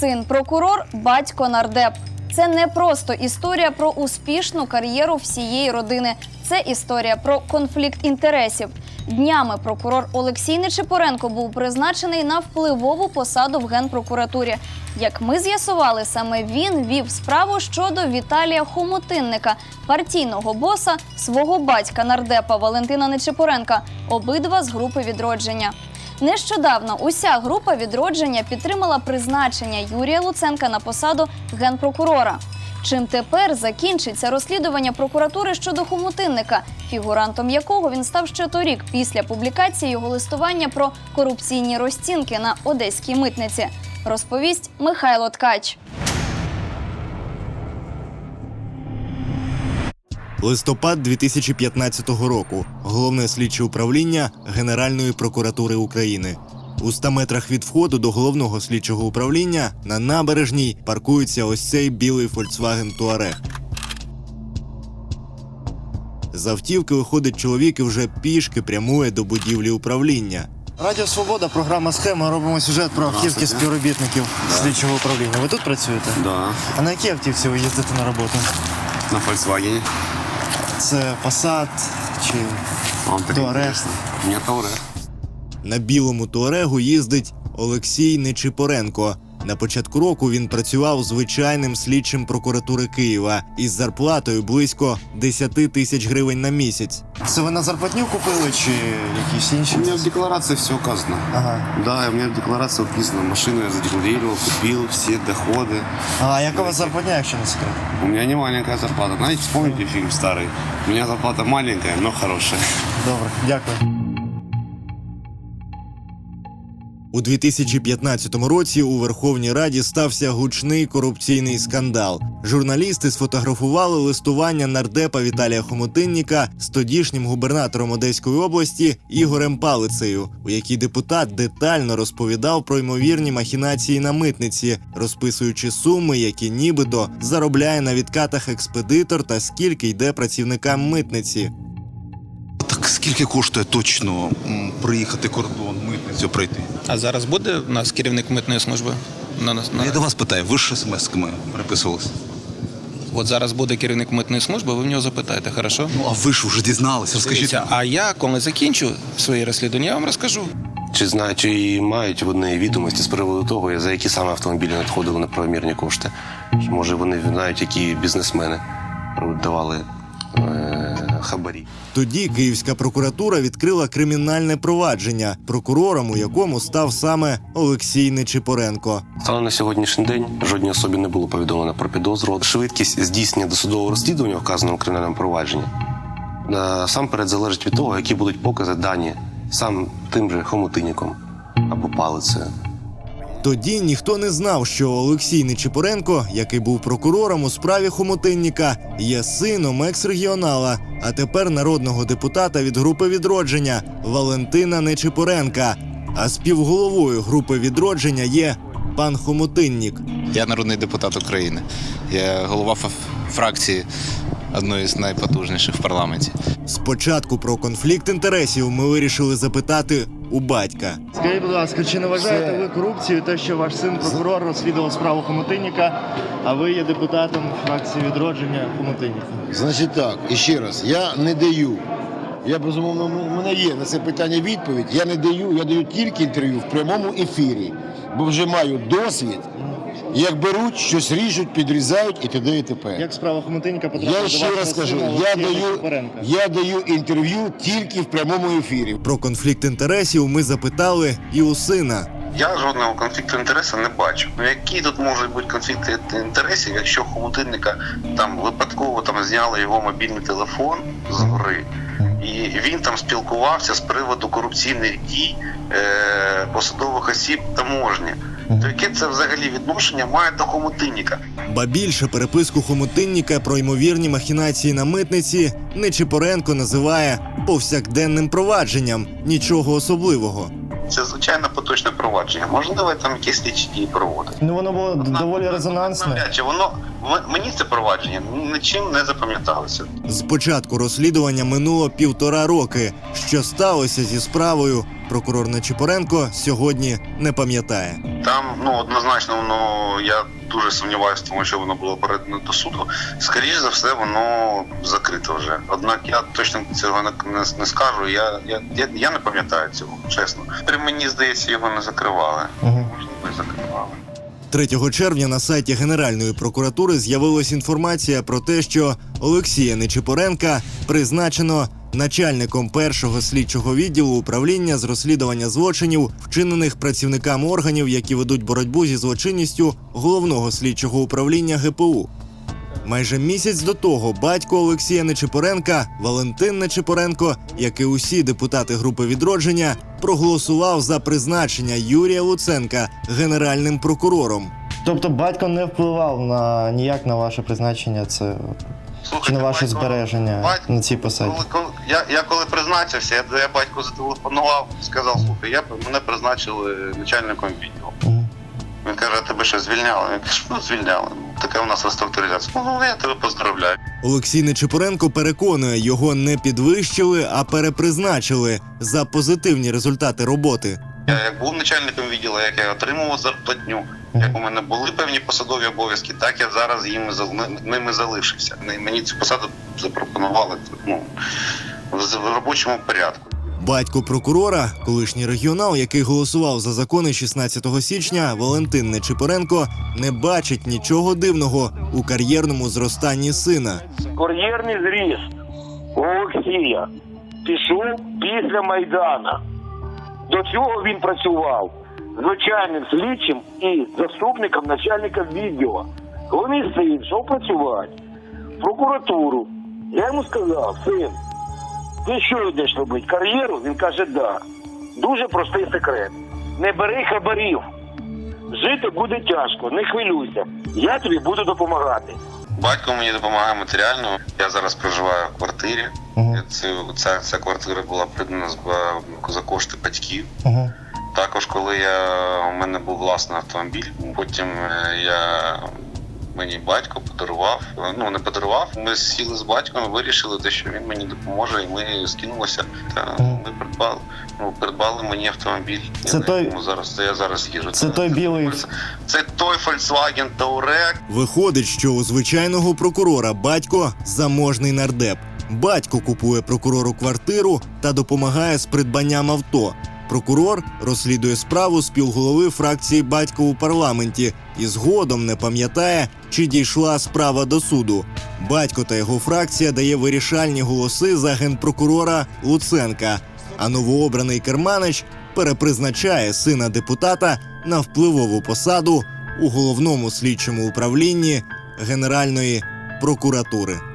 Син прокурор, батько нардеп. Це не просто історія про успішну кар'єру всієї родини. Це історія про конфлікт інтересів. Днями прокурор Олексій Нечипоренко був призначений на впливову посаду в генпрокуратурі. Як ми з'ясували, саме він вів справу щодо Віталія Хомутинника, партійного боса свого батька нардепа Валентина Нечипоренка, обидва з групи відродження. Нещодавно уся група відродження підтримала призначення Юрія Луценка на посаду генпрокурора. Чим тепер закінчиться розслідування прокуратури щодо хомутинника, фігурантом якого він став ще торік після публікації його листування про корупційні розцінки на одеській митниці, розповість Михайло Ткач. Листопад 2015 року. Головне слідче управління Генеральної прокуратури України. У 100 метрах від входу до головного слідчого управління на набережній паркується ось цей білий Volkswagen Touareg. З автівки виходить чоловік і вже пішки прямує до будівлі управління. Радіо Свобода, програма схема. Робимо сюжет про автівки співробітників слідчого управління. Ви тут працюєте? Да, А на якій автівці ви їздите на роботу? на Volkswagen. Це Passat чи Touareg. У Touareg. На білому туарегу їздить Олексій Нечипоренко. На початку року він працював звичайним слідчим прокуратури Києва із зарплатою близько 10 тисяч гривень на місяць. це ви на зарплатню купили чи якісь інші? У меня в декларации все указано. Ага. Да, у меня в декларации написано, машину я задекларировал, купил, все доходы. А яка у вас зарплатня, якщо не секрет? У меня не маленькая зарплата. Знаете, вспомните фильм старый? У меня зарплата маленькая, но хорошая. Добре, дякую. У 2015 році у Верховній Раді стався гучний корупційний скандал. Журналісти сфотографували листування нардепа Віталія Хомутинніка з тодішнім губернатором Одеської області Ігорем Палицею, у якій депутат детально розповідав про ймовірні махінації на митниці, розписуючи суми, які нібито заробляє на відкатах експедитор та скільки йде працівникам митниці. Скільки коштує точно м, проїхати кордон, митницю пройти? А зараз буде у нас керівник митної служби? На, нас- на... Я до вас питаю, ви ж смс-ками переписувалися. От зараз буде керівник митної служби, ви в нього запитаєте, хорошо? Ну а ви ж вже дізналися, розкажіть. А я, коли закінчу свої розслідування, я вам розкажу. Чи знають, чи мають вони відомості з приводу того, за які саме автомобілі надходили неправомірні кошти? Чи може вони знають, які бізнесмени давали хабарі? Тоді Київська прокуратура відкрила кримінальне провадження, прокурором у якому став саме Олексій Нечипоренко. Станом на сьогоднішній день жодній особі не було повідомлено про підозру. Швидкість здійснення досудового розслідування вказаному кримінальному провадженні насамперед залежить від того, які будуть покази дані сам тим же хомутиніком або палицею. Тоді ніхто не знав, що Олексій Нечипоренко, який був прокурором у справі Хомотинніка, є сином екс-регіонала, а тепер народного депутата від групи відродження Валентина Нечипоренка. А співголовою групи відродження є пан Хомотиннік. Я народний депутат України. Я голова фракції одної з найпотужніших в парламенті. Спочатку про конфлікт інтересів ми вирішили запитати у батька. Скажіть, будь ласка, чи не вважаєте ви корупцією те, що ваш син прокурор розслідував справу Хомутинніка, а ви є депутатом фракції відродження Хомутинніка? Значить так, і ще раз, я не даю. Я безумовно, у мене є на це питання відповідь. Я не даю, я даю тільки інтерв'ю в прямому ефірі, бо вже маю досвід. Як беруть, щось ріжуть, підрізають і т.д. і т.п. Як справа Хомутинніка потрапила Я ще раз скажу, я даю, я даю інтерв'ю тільки в прямому ефірі. Про конфлікт інтересів ми запитали і у сина. Я жодного конфлікту інтересів не бачу. Ну які тут можуть бути конфлікти інтересів, якщо хомутинника там випадково там зняли його мобільний телефон з гори, і він там спілкувався з приводу корупційних дій е- посадових осіб таможні. То яке це взагалі відношення має до хомутинника? Ба більше переписку хомутинніка про ймовірні махінації на митниці Нечипоренко називає повсякденним провадженням. Нічого особливого. Це звичайно поточне провадження. Можливо, там якісь слідчі дії проводить. Ну воно було доволі резонансне. Навряд чи воно мені це провадження нічим не запам'яталося. З початку розслідування минуло півтора роки. Що сталося зі справою, прокурор Нечипоренко сьогодні не пам'ятає. Там ну однозначно воно я дуже сумніваюся, тому що воно було передано до суду. Скоріше за все, воно закрито вже. Однак я точно цього не, не, не скажу. Я, я, я, я не пам'ятаю цього, чесно. При мені здається, його не закривали. Можливо, і закривали. 3 червня на сайті Генеральної прокуратури з'явилась інформація про те, що Олексія Нечипоренка призначено начальником першого слідчого відділу управління з розслідування злочинів, вчинених працівниками органів, які ведуть боротьбу зі злочинністю головного слідчого управління ГПУ. Майже місяць до того батько Олексія Нечипоренка, Валентин Нечипоренко, як і усі депутати групи відродження, проголосував за призначення Юрія Луценка генеральним прокурором. Тобто батько не впливав на ніяк на ваше призначення, це Слухайте, на ваше батько- збереження батько- на цій посаді. Коли, коли, я, я коли призначився, я, я батьку зателефонував, сказав, слухай, я мене призначили начальником відділу. Мгм. Він каже, тебе що звільняли? Я кажу, ну звільняли. Ну, Така у нас реструктуризація. Ну, я тебе поздравляю. Олексій Нечипоренко переконує, його не підвищили, а перепризначили за позитивні результати роботи. Я як був начальником відділу, як я отримував зарплатню, як у мене були певні посадові обов'язки, так я зараз їм ними залишився. Мені цю посаду запропонували ну, в в робочому порядку. Батько прокурора, колишній регіонал, який голосував за закони 16 січня, Валентин Нечипоренко, не бачить нічого дивного у кар'єрному зростанні сина. кар'єрний зріст у Олексія пішов після Майдана. До цього він працював звичайним слідчим і заступником начальника відділу. Мій син йшов працювати прокуратуру, я йому сказав, син, ти що йдеш робити? Кар'єру? Він каже, да. Дуже простий секрет. Не бери хабарів. Жити буде тяжко, не хвилюйся. Я тобі буду допомагати. Батько мені допомагає матеріально. Я зараз проживаю в квартирі. Мгм. Це, ця, ця квартира була придана за кошти батьків. Мгм. Також, коли я у мене був власний автомобіль, потім е, я мені батько подарував. Ну не подарував. Ми сіли з батьком, вирішили, те, що він мені допоможе, і ми скинулися. Та ми придбали. Ну придбали мені автомобіль. Це Я той- якому зараз це я зараз їжджу. Це той білий Це той Volkswagen Touareg, Виходить, що у звичайного прокурора батько заможний нардеп. Батько купує прокурору квартиру та допомагає з придбанням авто. Прокурор розслідує справу співголови фракції батька у парламенті і згодом не пам'ятає, чи дійшла справа до суду. Батько та його фракція дає вирішальні голоси за генпрокурора Луценка. А новообраний керманич перепризначає сина депутата на впливову посаду у головному слідчому управлінні Генеральної прокуратури.